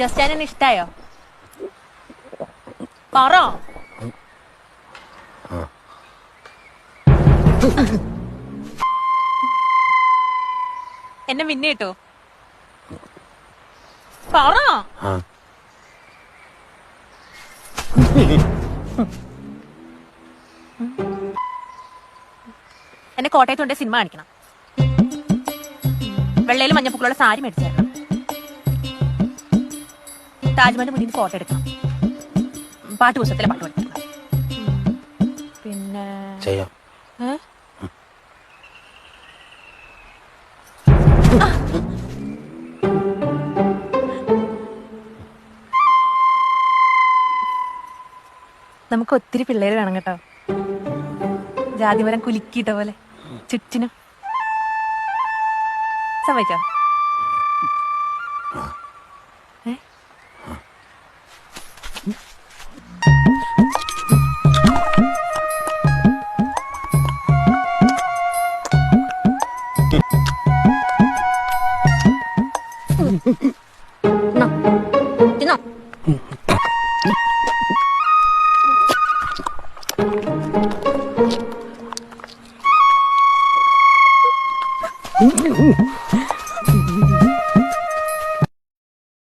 ജസ്റ്റാനെ ഇഷ്ടായോ പറ എന്നെ മിന്നെ കിട്ടോ പറ എന്നെ കോട്ടയത്ത് കൊണ്ട് സിനിമ കാണിക്കണം വെള്ളയിൽ മഞ്ഞപ്പൂക്കളുള്ള സാരി മേടിച്ചു തരണം താജ്മഹലിന്റെ മുന്നിൽ ഫോട്ടോ എടുക്കണം. പാട്ട് പുസ്തകത്തിലെ പാട്ട് പഠിക്കണം. പിന്നെ ചെയ്യാം. ഏ? നമുക്ക് ഒത്തിരി പിള്ളേര് വേണം കേട്ടോ. ജാതിമരം കുലുക്കിയിട്ട പോലെ. ചുറ്റിനും. സമ്മതിച്ചോ? 嗯嗯嗯。